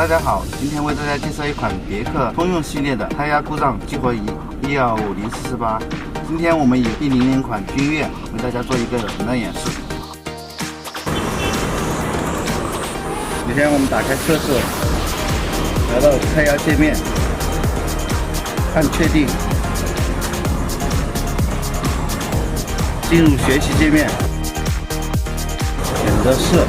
大家好，今天为大家介绍一款别克通用系列的胎压故障激活仪 E 二五零四四八。今天我们以一零零款君越为大家做一个诊断演示。首先我们打开测试，来到胎压界面，按确定，进入学习界面，选择是。